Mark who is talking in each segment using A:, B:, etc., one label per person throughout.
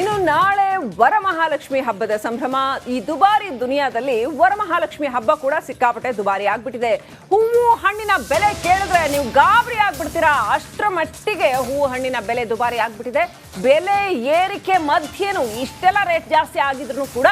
A: ಇನ್ನು ನಾಳೆ ವರಮಹಾಲಕ್ಷ್ಮಿ ಹಬ್ಬದ ಸಂಭ್ರಮ. ಈ ದುಬಾರಿ ದುನಿಯಾದಲ್ಲಿ ವರಮಹಾಲಕ್ಷ್ಮಿ ಹಬ್ಬ ಕೂಡ ಸಿಕ್ಕಾಪಟ್ಟೆ ದುಬಾರಿ ಆಗ್ಬಿಟ್ಟಿದೆ. ಹೂವು ಹಣ್ಣಿನ ಬೆಲೆ ಕೇಳಿದ್ರೆ ನೀವು ಗಾಬರಿ ಆಗ್ಬಿಡ್ತೀರಾ? ಅಷ್ಟರ ಮಟ್ಟಿಗೆ ಹೂವು ಹಣ್ಣಿನ ಬೆಲೆ ದುಬಾರಿ ಆಗ್ಬಿಟ್ಟಿದೆ. ಬೆಲೆ ಏರಿಕೆ ಮಧ್ಯೆನು ಇಷ್ಟೆಲ್ಲ ರೇಟ್ ಜಾಸ್ತಿ ಆಗಿದ್ರು ಕೂಡ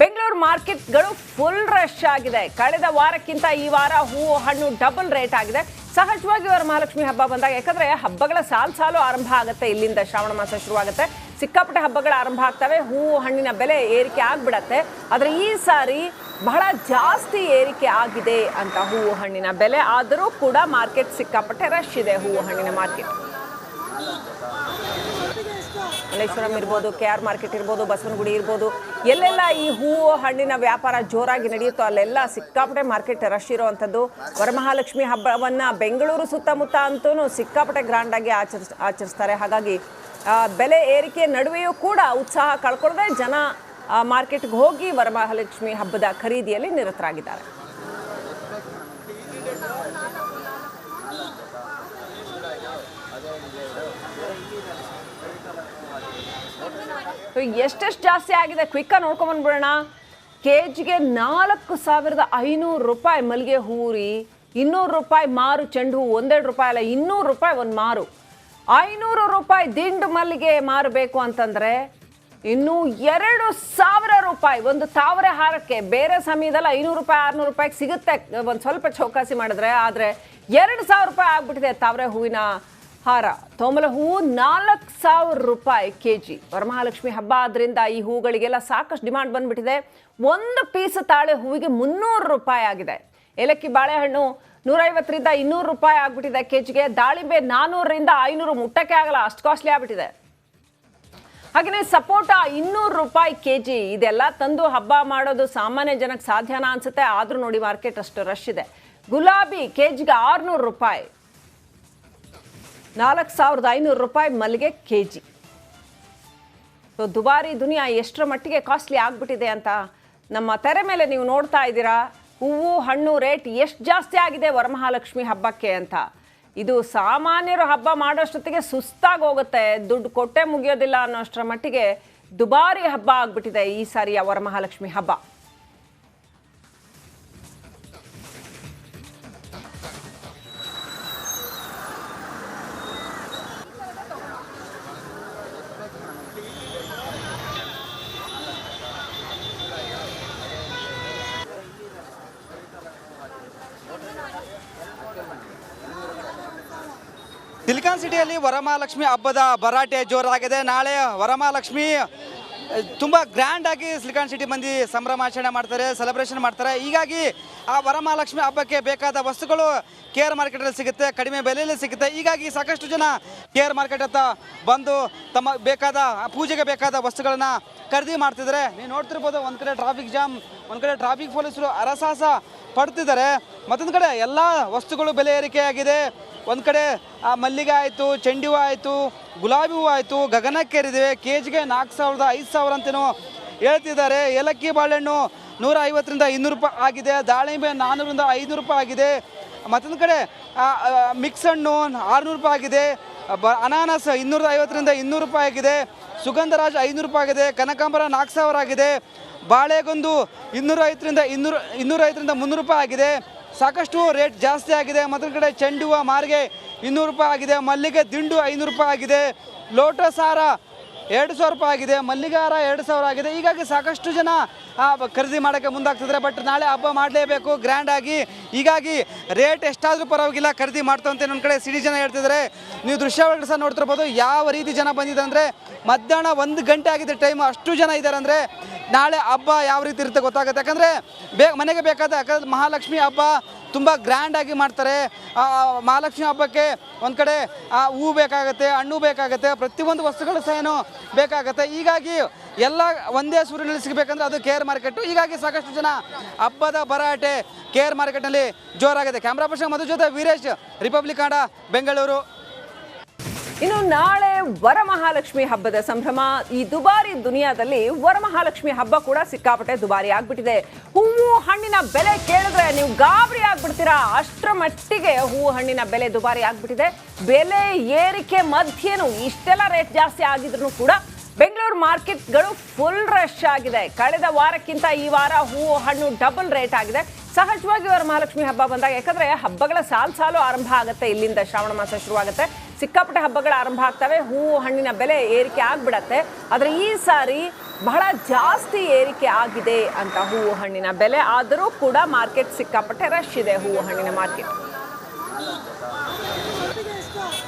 A: ಬೆಂಗಳೂರು ಮಾರ್ಕೆಟ್ಗಳು ಫುಲ್ ರಶ್ ಆಗಿದೆ. ಕಳೆದ ವಾರಕ್ಕಿಂತ ಈ ವಾರ ಹೂವು ಹಣ್ಣು ಡಬಲ್ ರೇಟ್ ಆಗಿದೆ. ಸಹಜವಾಗಿ ವರಮಹಾಲಕ್ಷ್ಮಿ ಹಬ್ಬ ಬಂದಾಗ, ಯಾಕಂದ್ರೆ ಹಬ್ಬಗಳ ಸಾಲು ಸಾಲು ಆರಂಭ ಆಗುತ್ತೆ. ಇಲ್ಲಿಂದ ಶ್ರಾವಣ ಮಾಸ ಶುರುವಾಗುತ್ತೆ. ಸಿಕ್ಕಾಪಟ್ಟೆ ಹಬ್ಬಗಳು ಆರಂಭ ಆಗ್ತವೆ ಹೂವು ಹಣ್ಣಿನ ಬೆಲೆ ಏರಿಕೆ ಆಗ್ಬಿಡತ್ತೆ. ಆದರೆ ಈ ಸಾರಿ ಬಹಳ ಜಾಸ್ತಿ ಏರಿಕೆ ಆಗಿದೆ ಅಂತ ಹೂವು ಹಣ್ಣಿನ ಬೆಲೆ. ಆದರೂ ಕೂಡ ಮಾರ್ಕೆಟ್ ಸಿಕ್ಕಾಪಟ್ಟೆ ರಶ್ ಇದೆ ಹೂವು ಹಣ್ಣಿನ ಮಾರ್ಕೆಟ್. ಮಲ್ಲೇಶ್ವರಂ ಇರ್ಬೋದು, ಕೆ ಆರ್ ಮಾರ್ಕೆಟ್ ಇರ್ಬೋದು, ಬಸವನಗುಡಿ ಇರ್ಬೋದು, ಎಲ್ಲೆಲ್ಲ ಈ ಹೂವು ಹಣ್ಣಿನ ವ್ಯಾಪಾರ ಜೋರಾಗಿ ನಡೆಯುತ್ತೋ ಅಲ್ಲೆಲ್ಲ ಸಿಕ್ಕಾಪಟ್ಟೆ ಮಾರ್ಕೆಟ್ ರಶ್ ಇರುವಂಥದ್ದು. ವರಮಹಾಲಕ್ಷ್ಮಿ ಹಬ್ಬವನ್ನು ಬೆಂಗಳೂರು ಸುತ್ತಮುತ್ತ ಅಂತೂ ಸಿಕ್ಕಾಪಟ್ಟೆ ಗ್ರ್ಯಾಂಡಾಗಿ ಆಚರಿಸ್, ಆಚರಿಸ್ತಾರೆ. ಹಾಗಾಗಿ ಬೆಲೆ ಏರಿಕೆ ನಡುವೆಯೂ ಕೂಡ ಉತ್ಸಾಹ ಕಳ್ಕೊಳ್ಳದೆ ಜನ ಮಾರ್ಕೆಟ್ಗೆ ಹೋಗಿ ವರಮಹಾಲಕ್ಷ್ಮಿ ಹಬ್ಬದ ಖರೀದಿಯಲ್ಲಿ ನಿರತರಾಗಿದ್ದಾರೆ. ಎಷ್ಟೆಷ್ಟು ಜಾಸ್ತಿ ಆಗಿದೆ? ಕ್ವಿಕ್ಕ ನೋಡ್ಕೊಂಬಂದ್ಬಿಡೋಣ ಕೆ ಜಿಗೆ ನಾಲ್ಕು ಸಾವಿರದ ಐನೂರು ರೂಪಾಯಿ ಮಲ್ಲಿಗೆ ಹೂರಿ, ಇನ್ನೂರು ರೂಪಾಯಿ ಮಾರು, ಚೆಂಡು ಹೂ ಒಂದೆರಡು ರೂಪಾಯಿ ಅಲ್ಲ, ಇನ್ನೂರು ರೂಪಾಯಿ ಒಂದು ಮಾರು. ಐನೂರು ರೂಪಾಯಿ ದಿಂಡು ಮಲ್ಲಿಗೆ ಮಾರಬೇಕು ಅಂತಂದ್ರೆ ಇನ್ನು ಎರಡು ಸಾವಿರ ರೂಪಾಯಿ, ಒಂದು ತಾವರೆ ಹಾರಕ್ಕೆ, ಬೇರೆ ಸಮಯದಲ್ಲಿ ಐನೂರು ರೂಪಾಯಿ, ಆರ್ನೂರು ರೂಪಾಯಿಗೆ ಸಿಗುತ್ತೆ. ಒಂದು ಸ್ವಲ್ಪ ಚೌಕಾಸಿ ಮಾಡಿದ್ರೆ, ಆದರೆ ಎರಡು ಸಾವಿರ ರೂಪಾಯಿ ಆಗ್ಬಿಟ್ಟಿದೆ ತಾವರೆ ಹೂವಿನ ಹಾರ. ತೋಮಲ ಹೂವು ನಾಲ್ಕು ಸಾವಿರ ರೂಪಾಯಿ ಕೆ ಜಿ ವರಮಹಾಲಕ್ಷ್ಮಿ ಹಬ್ಬ ಆದ್ರಿಂದ ಈ ಹೂಗಳಿಗೆಲ್ಲ ಸಾಕಷ್ಟು ಡಿಮಾಂಡ್ ಬಂದ್ಬಿಟ್ಟಿದೆ. ಒಂದು ಪೀಸ್ ತಾಳೆ ಹೂವಿಗೆ ಮುನ್ನೂರು ರೂಪಾಯಿ ಆಗಿದೆ. ಏಲಕ್ಕಿ ಬಾಳೆಹಣ್ಣು ನೂರೈವತ್ತರಿಂದ ಇನ್ನೂರು ರೂಪಾಯಿ ಆಗ್ಬಿಟ್ಟಿದೆ ಕೆಜಿಗೆ. ದಾಳಿಂಬೆ ನಾನ್ನೂರರಿಂದ ಐನೂರು, ಮುಟ್ಟಕ್ಕೆ ಆಗಲ್ಲ, ಅಷ್ಟು ಕಾಸ್ಟ್ಲಿ ಆಗ್ಬಿಟ್ಟಿದೆ. ಹಾಗೆಯೇ ಸಪೋಟ ಇನ್ನೂರು ರೂಪಾಯಿ ಕೆ ಜಿ ಇದೆಲ್ಲ ತಂದು ಹಬ್ಬ ಮಾಡೋದು ಸಾಮಾನ್ಯ ಜನಕ್ಕೆ ಸಾಧ್ಯನಾ ಅನ್ಸುತ್ತೆ. ಆದರೂ ನೋಡಿ ಮಾರ್ಕೆಟ್ ಅಷ್ಟು ರಶ್ ಇದೆ. ಗುಲಾಬಿ ಕೆ ಜಿಗೆ ಆರುನೂರು ರೂಪಾಯಿ. ನಾಲ್ಕು ಸಾವಿರದ ಐನೂರು ರೂಪಾಯಿ ಮಲ್ಲಿಗೆ ಕೆ ಜಿ ಸೊ, ದುಬಾರಿ ದುನಿಯಾ ಎಷ್ಟರ ಮಟ್ಟಿಗೆ ಕಾಸ್ಟ್ಲಿ ಆಗ್ಬಿಟ್ಟಿದೆ ಅಂತ ನಮ್ಮ ತೆರೆ ಮೇಲೆ ನೀವು ನೋಡ್ತಾ ಇದ್ದೀರಾ. ಹೂವು, ಹಣ್ಣು ರೇಟ್ ಎಷ್ಟು ಜಾಸ್ತಿ ಆಗಿದೆ ವರಮಹಾಲಕ್ಷ್ಮಿ ಹಬ್ಬಕ್ಕೆ ಅಂತ. ಇದು ಸಾಮಾನ್ಯರು ಹಬ್ಬ ಮಾಡೋಷ್ಟೊತ್ತಿಗೆ ಸುಸ್ತಾಗಿ ಹೋಗುತ್ತೆ. ದುಡ್ಡು ಕೊಟ್ಟೆ ಮುಗಿಯೋದಿಲ್ಲ ಅನ್ನೋಷ್ಟರ ಮಟ್ಟಿಗೆ ದುಬಾರಿ ಹಬ್ಬ ಆಗ್ಬಿಟ್ಟಿದೆ ಈ ಸಾರಿಯ ವರಮಹಾಲಕ್ಷ್ಮಿ ಹಬ್ಬ.
B: ಸಿಲಿಕಾನ್ ಸಿಟಿಯಲ್ಲಿ ವರಮಹಾಲಕ್ಷ್ಮಿ ಹಬ್ಬದ ಭರಾಟೆ ಜೋರಾಗಿದೆ. ನಾಳೆ ವರಮಹಾಲಕ್ಷ್ಮಿ ತುಂಬ ಗ್ರ್ಯಾಂಡ್ ಆಗಿ ಸಿಲಿಕಾನ್ ಸಿಟಿ ಮಂದಿ ಸಂಭ್ರಮಾಚರಣೆ ಮಾಡ್ತಾರೆ ಸೆಲೆಬ್ರೇಷನ್ ಮಾಡ್ತಾರೆ. ಹೀಗಾಗಿ ಆ ವರಮಹಾಲಕ್ಷ್ಮಿ ಹಬ್ಬಕ್ಕೆ ಬೇಕಾದ ವಸ್ತುಗಳು ಕೆ ಆರ್ ಮಾರ್ಕೆಟಲ್ಲಿ ಸಿಗುತ್ತೆ, ಕಡಿಮೆ ಬೆಲೆಯಲ್ಲಿ ಸಿಗುತ್ತೆ. ಹೀಗಾಗಿ ಸಾಕಷ್ಟು ಜನ ಕೆ ಮಾರ್ಕೆಟ್ ಹತ್ತ ಬಂದು ತಮ್ಮ ಬೇಕಾದ, ಪೂಜೆಗೆ ಬೇಕಾದ ವಸ್ತುಗಳನ್ನು ಖರೀದಿ ಮಾಡ್ತಿದ್ದಾರೆ. ನೀವು ನೋಡ್ತಿರ್ಬೋದು, ಒಂದು ಕಡೆ ಟ್ರಾಫಿಕ್ ಜಾಮ್ ಒಂದು ಕಡೆ ಟ್ರಾಫಿಕ್ ಪೊಲೀಸರು ಅರಸಾಸ ಪಡ್ತಿದ್ದಾರೆ. ಮತ್ತೊಂದು ಕಡೆ ಎಲ್ಲ ವಸ್ತುಗಳು ಬೆಲೆ ಏರಿಕೆಯಾಗಿದೆ. ಒಂದು ಕಡೆ, ಆ, ಮಲ್ಲಿಗೆ ಆಯಿತು, ಚೆಂಡಿ ಹೂವು ಆಯಿತು, ಗುಲಾಬಿ ಹೂವು ಆಯಿತು ಗಗನಕ್ಕೇರಿದೆ ಕೆ ಜಿಗೆ ನಾಲ್ಕು ಸಾವಿರದ ಐದು ಸಾವಿರ ಅಂತೇನೋ ಹೇಳ್ತಿದ್ದಾರೆ. ಏಲಕ್ಕಿ ಬಾಳೆಹಣ್ಣು ನೂರ ಐವತ್ತರಿಂದ ಇನ್ನೂರು ರೂಪಾಯಿ ಆಗಿದೆ. ದಾಳಿಂಬೆ ನಾನ್ನೂರಿಂದ ಐನೂರು ರೂಪಾಯಿ ಆಗಿದೆ. ಮತ್ತೊಂದು ಕಡೆ ಮಿಕ್ಸ್ ಹಣ್ಣು ಆರುನೂರು ರೂಪಾಯಿ ಆಗಿದೆ. ಬ, ಅನಾನಸ್ ಇನ್ನೂರ ಐವತ್ತರಿಂದ ಇನ್ನೂರು ರೂಪಾಯಿ ಆಗಿದೆ. ಸುಗಂಧರಾಜ್ ಐನೂರು ರೂಪಾಯಿ ಆಗಿದೆ. ಕನಕಾಂಬರ ನಾಲ್ಕು ಸಾವಿರ ಆಗಿದೆ. ಬಾಳೆಗೊಂದು ಇನ್ನೂರ ಐವತ್ತರಿಂದ ಇನ್ನೂರು ಇನ್ನೂರ ಐವತ್ತರಿಂದ ಮುನ್ನೂರು ರೂಪಾಯಿ ಆಗಿದೆ. ಸಾಕಷ್ಟು ರೇಟ್ ಜಾಸ್ತಿ ಆಗಿದೆ. ಮತ್ತೊಂದು ಕಡೆ ಚೆಂಡು ಹೂವು ಮಾರಿಗೆ ಇನ್ನೂರು ರೂಪಾಯಿ ಆಗಿದೆ. ಮಲ್ಲಿಗೆ ದಿಂಡು ಐನೂರು ರೂಪಾಯಿ ಆಗಿದೆ. ಲೋಟಸ್ ಹಾರ ಎರಡು ಸಾವಿರ ರೂಪಾಯಿ ಆಗಿದೆ. ಮಲ್ಲಿಗೆ ಹಾರ ಎರಡು ಸಾವಿರ ಆಗಿದೆ. ಹೀಗಾಗಿ ಸಾಕಷ್ಟು ಜನ ಖರೀದಿ ಮಾಡೋಕ್ಕೆ ಮುಂದಾಗ್ತಿದ್ದಾರೆ. ಬಟ್ ನಾಳೆ ಹಬ್ಬ ಮಾಡಲೇಬೇಕು. ಗ್ರ್ಯಾಂಡ್ ಆಗಿ. ಹೀಗಾಗಿ ರೇಟ್ ಎಷ್ಟಾದರೂ ಪರವಾಗಿಲ್ಲ. ಖರೀದಿ ಅಂತ ನನ್ನ ಕಡೆ ಸಿಡಿ ಜನ ಹೇಳ್ತಿದ್ದಾರೆ. ನೀವು ದೃಶ್ಯಾವಳಿ ಸಹ ನೋಡ್ತಿರ್ಬೋದು. ಯಾವ ರೀತಿ ಜನ ಬಂದಿದೆ ಅಂದರೆ ಮಧ್ಯಾಹ್ನ ಒಂದು ಗಂಟೆ ಆಗಿದೆ ಟೈಮ್ ಅಷ್ಟು ಜನ ಇದ್ದಾರೆ ಅಂದರೆ ನಾಳೆ ಹಬ್ಬ ಯಾವ ರೀತಿ ಇರುತ್ತೆ ಗೊತ್ತಾಗುತ್ತೆ? ಯಾಕಂದರೆ ಬೇ ಮನೆಗೆ ಬೇಕಾದ ಯಾಕಂದ್ರೆ ಮಹಾಲಕ್ಷ್ಮಿ ಹಬ್ಬ ತುಂಬ ಗ್ರ್ಯಾಂಡ್ ಆಗಿ ಮಾಡ್ತಾರೆ. ಮಹಾಲಕ್ಷ್ಮಿ ಹಬ್ಬಕ್ಕೆ ಒಂದು ಕಡೆ ಹೂ ಬೇಕಾಗುತ್ತೆ, ಹಣ್ಣು ಬೇಕಾಗುತ್ತೆ, ಪ್ರತಿಯೊಂದು ವಸ್ತುಗಳು ಸಹ ಏನು ಬೇಕಾಗುತ್ತೆ. ಹೀಗಾಗಿ ಎಲ್ಲ ಒಂದೇ ಸೂರಿನಲ್ಲಿ ಸಿಗಬೇಕಂದ್ರೆ ಅದು ಕೆ ಆರ್ ಮಾರ್ಕೆಟು ಹೀಗಾಗಿ ಸಾಕಷ್ಟು ಜನ ಹಬ್ಬದ ಭರಾಟೆ ಕೆ ಆರ್ ಮಾರ್ಕೆಟ್ನಲ್ಲಿ ಜೋರಾಗಿದೆ. ಕ್ಯಾಮ್ರಾ ಪರ್ಸನ್ ಮಧು ಜೊತೆ ವೀರೇಶ್ ರಿಪಬ್ಲಿಕ್ ಆಡ ಬೆಂಗಳೂರು
A: ಇನ್ನು ನಾಳೆ ವರಮಹಾಲಕ್ಷ್ಮಿ ಹಬ್ಬದ ಸಂಭ್ರಮ. ಈ ದುಬಾರಿ ದುನಿಯಾದಲ್ಲಿ ವರಮಹಾಲಕ್ಷ್ಮಿ ಹಬ್ಬ ಕೂಡ ಸಿಕ್ಕಾಪಟ್ಟೆ ದುಬಾರಿ ಆಗ್ಬಿಟ್ಟಿದೆ. ಹೂವು ಹಣ್ಣಿನ ಬೆಲೆ ಕೇಳಿದ್ರೆ ನೀವು ಗಾಬರಿ ಆಗ್ಬಿಡ್ತೀರಾ? ಅಷ್ಟರ ಮಟ್ಟಿಗೆ ಹೂವು ಹಣ್ಣಿನ ಬೆಲೆ ದುಬಾರಿ ಆಗ್ಬಿಟ್ಟಿದೆ. ಬೆಲೆ ಏರಿಕೆ ಮಧ್ಯೆನು ಇಷ್ಟೆಲ್ಲ ರೇಟ್ ಜಾಸ್ತಿ ಆಗಿದ್ರು ಕೂಡ ಬೆಂಗಳೂರು ಮಾರ್ಕೆಟ್ಗಳು ಫುಲ್ ರಶ್ ಆಗಿದೆ. ಕಳೆದ ವಾರಕ್ಕಿಂತ ಈ ವಾರ ಹೂವು ಹಣ್ಣು ಡಬಲ್ ರೇಟ್ ಆಗಿದೆ. ಸಹಜವಾಗಿ ವರಮಹಾಲಕ್ಷ್ಮಿ ಹಬ್ಬ ಬಂದಾಗ, ಯಾಕಂದ್ರೆ ಹಬ್ಬಗಳ ಸಾಲು ಸಾಲು ಆರಂಭ ಆಗುತ್ತೆ. ಇಲ್ಲಿಂದ ಶ್ರಾವಣ ಮಾಸ ಶುರುವಾಗುತ್ತೆ. ಸಿಕ್ಕಾಪಟ್ಟೆ ಹಬ್ಬಗಳು ಆರಂಭ ಆಗ್ತವೆ ಹೂವು ಹಣ್ಣಿನ ಬೆಲೆ ಏರಿಕೆ ಆಗ್ಬಿಡತ್ತೆ. ಆದರೆ ಈ ಸಾರಿ ಬಹಳ ಜಾಸ್ತಿ ಏರಿಕೆ ಆಗಿದೆ ಅಂತ ಹೂವು ಹಣ್ಣಿನ ಬೆಲೆ. ಆದರೂ ಕೂಡ ಮಾರ್ಕೆಟ್ ಸಿಕ್ಕಾಪಟ್ಟೆ ರಶ್ ಇದೆ ಹೂವು ಹಣ್ಣಿನ ಮಾರ್ಕೆಟ್.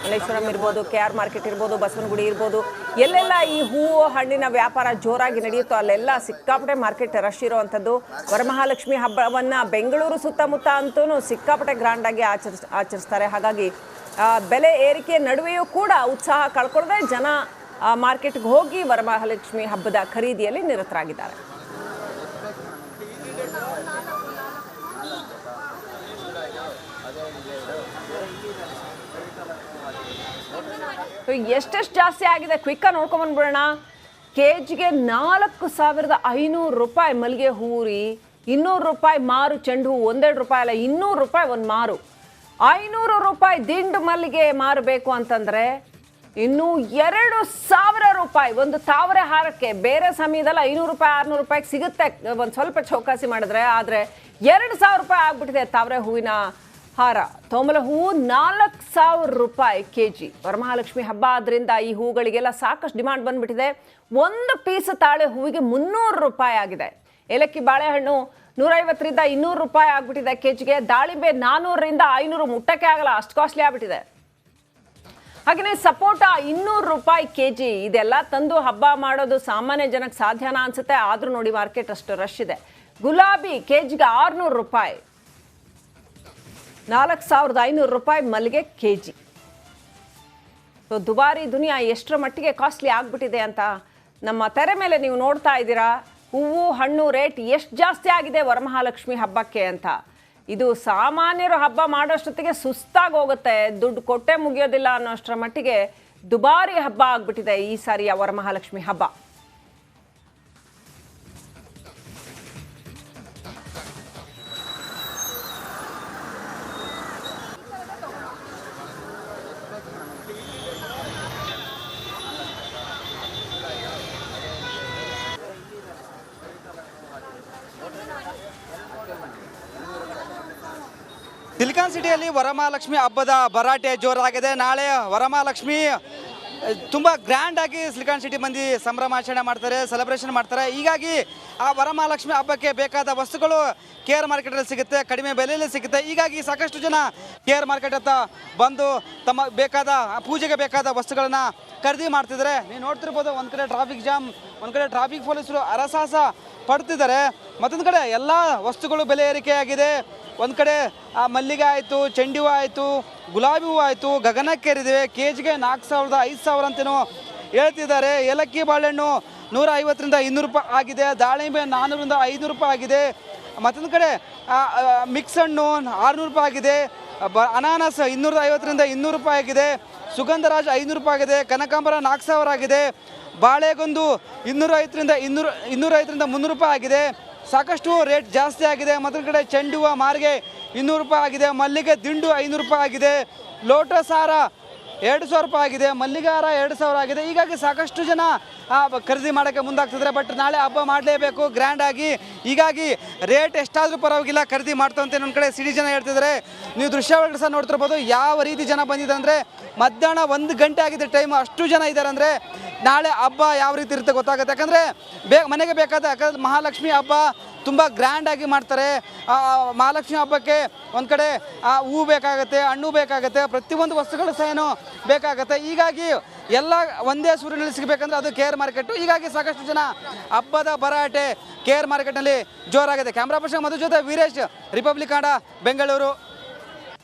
A: ಮಲ್ಲೇಶ್ವರಂ ಇರ್ಬೋದು, ಕೆ ಆರ್ ಮಾರ್ಕೆಟ್ ಇರ್ಬೋದು, ಬಸವನಗುಡಿ ಇರ್ಬೋದು, ಎಲ್ಲೆಲ್ಲ ಈ ಹೂವು ಹಣ್ಣಿನ ವ್ಯಾಪಾರ ಜೋರಾಗಿ ನಡೆಯುತ್ತೋ ಅಲ್ಲೆಲ್ಲ ಸಿಕ್ಕಾಪಟ್ಟೆ ಮಾರ್ಕೆಟ್ ರಶ್ ಇರುವಂಥದ್ದು. ವರಮಹಾಲಕ್ಷ್ಮಿ ಹಬ್ಬವನ್ನು ಬೆಂಗಳೂರು ಸುತ್ತಮುತ್ತ ಅಂತೂ ಸಿಕ್ಕಾಪಟ್ಟೆ ಗ್ರ್ಯಾಂಡಾಗಿ ಆಚರಿಸ್, ಆಚರಿಸ್ತಾರೆ. ಹಾಗಾಗಿ ಬೆಲೆ ಏರಿಕೆ ನಡುವೆಯೂ ಕೂಡ ಉತ್ಸಾಹ ಕಳ್ಕೊಳ್ಳದೆ ಜನ ಮಾರ್ಕೆಟ್ಗೆ ಹೋಗಿ ವರಮಹಾಲಕ್ಷ್ಮಿ ಹಬ್ಬದ ಖರೀದಿಯಲ್ಲಿ ನಿರತರಾಗಿದ್ದಾರೆ. ಎಷ್ಟೆಷ್ಟು ಜಾಸ್ತಿ ಆಗಿದೆ? ಕ್ವಿಕ್ಕ ನೋಡ್ಕೊಂಬಂದ್ಬಿಡೋಣ ಕೆ ಜಿಗೆ ನಾಲ್ಕು ಸಾವಿರದ ಐನೂರು ರೂಪಾಯಿ ಮಲ್ಲಿಗೆ ಹೂರಿ, ಇನ್ನೂರು ರೂಪಾಯಿ ಮಾರು, ಚೆಂಡು ಹೂ ಒಂದೆರಡು ರೂಪಾಯಿ ಅಲ್ಲ, ಇನ್ನೂರು ರೂಪಾಯಿ ಒಂದು ಮಾರು. ಐನೂರು ರೂಪಾಯಿ ದಿಂಡು ಮಲ್ಲಿಗೆ ಮಾರಬೇಕು ಅಂತಂದ್ರೆ ಇನ್ನು ಎರಡು ಸಾವಿರ ರೂಪಾಯಿ, ಒಂದು ತಾವರೆ ಹಾರಕ್ಕೆ ಬೇರೆ ಸಮಯದಲ್ಲಿ ಐನೂರು ರೂಪಾಯಿ, ಆರ್ನೂರು ರೂಪಾಯಿಗೆ ಸಿಗುತ್ತೆ. ಒಂದು ಸ್ವಲ್ಪ ಚೌಕಾಸಿ ಮಾಡಿದ್ರೆ, ಆದರೆ ಎರಡು ಸಾವಿರ ರೂಪಾಯಿ ಆಗ್ಬಿಟ್ಟಿದೆ ತಾವರೆ ಹೂವಿನ ಹಾರ. ತೋಮಲ ಹೂವು ನಾಲ್ಕು ಸಾವಿರ ರೂಪಾಯಿ ಕೆ ಜಿ ವರಮಹಾಲಕ್ಷ್ಮಿ ಹಬ್ಬ ಆದ್ರಿಂದ ಈ ಹೂಗಳಿಗೆಲ್ಲ ಸಾಕಷ್ಟು ಡಿಮಾಂಡ್ ಬಂದ್ಬಿಟ್ಟಿದೆ. ಒಂದು ಪೀಸ್ ತಾಳೆ ಹೂವಿಗೆ ಮುನ್ನೂರು ರೂಪಾಯಿ ಆಗಿದೆ. ಏಲಕ್ಕಿ ಬಾಳೆಹಣ್ಣು ನೂರೈವತ್ತರಿಂದ ಇನ್ನೂರು ರೂಪಾಯಿ ಆಗ್ಬಿಟ್ಟಿದೆ ಕೆಜಿಗೆ. ದಾಳಿಂಬೆ ನಾನ್ನೂರರಿಂದ ಐನೂರು, ಮುಟ್ಟಕ್ಕೆ ಆಗಲ್ಲ, ಅಷ್ಟು ಕಾಸ್ಟ್ಲಿ ಆಗ್ಬಿಟ್ಟಿದೆ. ಹಾಗೆಯೇ ಸಪೋಟ ಇನ್ನೂರು ರೂಪಾಯಿ ಕೆ ಜಿ ಇದೆಲ್ಲ ತಂದು ಹಬ್ಬ ಮಾಡೋದು ಸಾಮಾನ್ಯ ಜನಕ್ಕೆ ಸಾಧ್ಯನಾ ಅನ್ಸುತ್ತೆ. ಆದರೂ ನೋಡಿ ಮಾರ್ಕೆಟ್ ಅಷ್ಟು ರಶ್ ಇದೆ. ಗುಲಾಬಿ ಕೆ ಜಿಗೆ ಆರುನೂರು ರೂಪಾಯಿ. ನಾಲ್ಕು ಸಾವಿರದ ಐನೂರು ರೂಪಾಯಿ ಮಲ್ಲಿಗೆ ಕೆ ಜಿ ಸೊ, ದುಬಾರಿ ದುನಿಯಾ ಎಷ್ಟರ ಮಟ್ಟಿಗೆ ಕಾಸ್ಟ್ಲಿ ಆಗ್ಬಿಟ್ಟಿದೆ ಅಂತ ನಮ್ಮ ತೆರೆ ಮೇಲೆ ನೀವು ನೋಡ್ತಾ ಇದ್ದೀರಾ. ಹೂವು, ಹಣ್ಣು ರೇಟ್ ಎಷ್ಟು ಜಾಸ್ತಿ ಆಗಿದೆ ವರಮಹಾಲಕ್ಷ್ಮಿ ಹಬ್ಬಕ್ಕೆ ಅಂತ. ಇದು ಸಾಮಾನ್ಯರು ಹಬ್ಬ ಮಾಡೋಷ್ಟೊತ್ತಿಗೆ ಸುಸ್ತಾಗಿ ಹೋಗುತ್ತೆ. ದುಡ್ಡು ಕೊಟ್ಟೆ ಮುಗಿಯೋದಿಲ್ಲ ಅನ್ನೋಷ್ಟರ ಮಟ್ಟಿಗೆ ದುಬಾರಿ ಹಬ್ಬ ಆಗ್ಬಿಟ್ಟಿದೆ ಈ ಸಾರಿಯ ವರಮಹಾಲಕ್ಷ್ಮಿ ಹಬ್ಬ.
B: ಸಿಟಿಯಲ್ಲಿ ವರಮಹಾಲಕ್ಷ್ಮಿ ಹಬ್ಬದ ಭರಾಟೆ ಜೋರಾಗಿದೆ. ನಾಳೆ ವರಮಹಾಲಕ್ಷ್ಮಿ, ತುಂಬ ಗ್ರ್ಯಾಂಡ್ ಆಗಿ ಸಿಲಿಕಾನ್ ಸಿಟಿ ಮಂದಿ ಸಂಭ್ರಮಾಚರಣೆ ಮಾಡ್ತಾರೆ ಸೆಲೆಬ್ರೇಷನ್ ಮಾಡ್ತಾರೆ. ಹೀಗಾಗಿ ಆ ವರಮಹಾಲಕ್ಷ್ಮಿ ಹಬ್ಬಕ್ಕೆ ಬೇಕಾದ ವಸ್ತುಗಳು ಕೆ ಆರ್ ಮಾರ್ಕೆಟಲ್ಲಿ ಸಿಗುತ್ತೆ, ಕಡಿಮೆ ಬೆಲೆಯಲ್ಲಿ ಸಿಗುತ್ತೆ. ಹೀಗಾಗಿ ಸಾಕಷ್ಟು ಜನ ಕೆ ಮಾರ್ಕೆಟ್ ಹತ್ತ ಬಂದು ತಮ್ಮ ಬೇಕಾದ, ಪೂಜೆಗೆ ಬೇಕಾದ ವಸ್ತುಗಳನ್ನು ಖರೀದಿ ಮಾಡ್ತಿದ್ದಾರೆ. ನೀವು ನೋಡ್ತಿರ್ಬೋದು, ಒಂದು ಕಡೆ ಟ್ರಾಫಿಕ್ ಜಾಮ್ ಒಂದು ಕಡೆ ಟ್ರಾಫಿಕ್ ಪೊಲೀಸರು ಅರಸಾಹಸ ಪಡ್ತಿದ್ದಾರೆ. ಮತ್ತೊಂದು ಕಡೆ ಎಲ್ಲ ವಸ್ತುಗಳು ಬೆಲೆ ಏರಿಕೆಯಾಗಿದೆ ಒಂದು ಕಡೆ, ಆ, ಮಲ್ಲಿಗೆ ಆಯಿತು, ಚೆಂಡಿ ಹೂವು ಆಯಿತು, ಗುಲಾಬಿ ಹೂವು ಆಯಿತು ಗಗನಕ್ಕೇರಿದೆ ಕೆ ಜಿಗೆ ನಾಲ್ಕು ಸಾವಿರದ ಐದು ಸಾವಿರ ಅಂತೇನೋ ಹೇಳ್ತಿದ್ದಾರೆ. ಏಲಕ್ಕಿ ಬಾಳೆಹಣ್ಣು ನೂರ ಐವತ್ತರಿಂದ ಇನ್ನೂರು ರೂಪಾಯಿ ಆಗಿದೆ. ದಾಳಿಂಬೆ ನಾನ್ನೂರಿಂದ ಐನೂರು ರೂಪಾಯಿ ಆಗಿದೆ. ಮತ್ತೊಂದು ಕಡೆ ಮಿಕ್ಸ್ ಹಣ್ಣು ಆರುನೂರು ರೂಪಾಯಿ ಆಗಿದೆ. ಬ, ಅನಾನಸ್ ಇನ್ನೂರ ಐವತ್ತರಿಂದ ಇನ್ನೂರು ರೂಪಾಯಿ ಆಗಿದೆ. ಸುಗಂಧರಾಜ್ ಐನೂರು ರೂಪಾಯಿ ಆಗಿದೆ. ಕನಕಾಂಬರ ನಾಲ್ಕು ಸಾವಿರ ಆಗಿದೆ. ಬಾಳೆಗೊಂದು ಇನ್ನೂರ ಐವತ್ತರಿಂದ ಇನ್ನೂರು ಇನ್ನೂರ ಐವತ್ತರಿಂದ ಮುನ್ನೂರು ರೂಪಾಯಿ ಆಗಿದೆ. ಸಾಕಷ್ಟು ರೇಟ್ ಜಾಸ್ತಿ ಆಗಿದೆ. ಮತ್ತೊಂದು ಕಡೆ ಚೆಂಡು ಹೂವು ಮಾರಿಗೆ ಇನ್ನೂರು ರೂಪಾಯಿ ಆಗಿದೆ. ಮಲ್ಲಿಗೆ ದಿಂಡು ಐನೂರು ರೂಪಾಯಿ ಆಗಿದೆ. ಲೋಟಸಾರ ಎರಡು ಸಾವಿರ ರೂಪಾಯಿ ಆಗಿದೆ, ಮಲ್ಲಿಗಾರ ಎರಡು ಸಾವಿರ ಆಗಿದೆ. ಹೀಗಾಗಿ ಸಾಕಷ್ಟು ಜನ ಖರೀದಿ ಮಾಡೋಕ್ಕೆ ಮುಂದಾಗ್ತಿದ್ರೆ ಬಟ್ ನಾಳೆ ಹಬ್ಬ ಮಾಡಲೇಬೇಕು ಗ್ರ್ಯಾಂಡ್ ಆಗಿ. ಹೀಗಾಗಿ ರೇಟ್ ಎಷ್ಟಾದರೂ ಪರವಾಗಿಲ್ಲ, ಖರೀದಿ ಮಾಡ್ತಂತೆ ನನ್ನ ಕಡೆ ಸಿಡಿ ಜನ ಹೇಳ್ತಿದ್ದಾರೆ. ನೀವು ದೃಶ್ಯಾವಳಿ ಸಹ ನೋಡ್ತಿರ್ಬೋದು, ಯಾವ ರೀತಿ ಜನ ಬಂದಿದೆ ಅಂದರೆ ಮಧ್ಯಾಹ್ನ ಒಂದು ಗಂಟೆ ಆಗಿದೆ ಟೈಮ್ ಅಷ್ಟು ಜನ ಇದ್ದಾರೆ ಅಂದರೆ ನಾಳೆ ಹಬ್ಬ ಯಾವ ರೀತಿ ಇರುತ್ತೆ ಗೊತ್ತಾಗುತ್ತೆ? ಯಾಕಂದರೆ ಬೇ ಮನೆಗೆ ಬೇಕಾದ ಯಾಕಂದ್ರೆ ಮಹಾಲಕ್ಷ್ಮಿ ಹಬ್ಬ ತುಂಬ ಗ್ರ್ಯಾಂಡ್ ಆಗಿ ಮಾಡ್ತಾರೆ. ಮಹಾಲಕ್ಷ್ಮಿ ಹಬ್ಬಕ್ಕೆ ಒಂದು ಕಡೆ ಹೂ ಬೇಕಾಗುತ್ತೆ, ಹಣ್ಣು ಬೇಕಾಗುತ್ತೆ, ಪ್ರತಿಯೊಂದು ವಸ್ತುಗಳು ಸಹ ಏನು ಬೇಕಾಗುತ್ತೆ. ಹೀಗಾಗಿ ಎಲ್ಲ ಒಂದೇ ಸೂರಿನಲ್ಲಿ ಸಿಗಬೇಕಂದ್ರೆ ಅದು ಕೆ ಆರ್ ಮಾರ್ಕೆಟು ಹೀಗಾಗಿ ಸಾಕಷ್ಟು ಜನ ಹಬ್ಬದ ಭರಾಟೆ ಕೆ ಆರ್ ಮಾರ್ಕೆಟ್ನಲ್ಲಿ ಜೋರಾಗಿದೆ. ಕ್ಯಾಮ್ರಾ ಪರ್ಸನ್ ಮಧು ಜೊತೆ ವೀರೇಶ್ ರಿಪಬ್ಲಿಕ್ ಆಡ ಬೆಂಗಳೂರು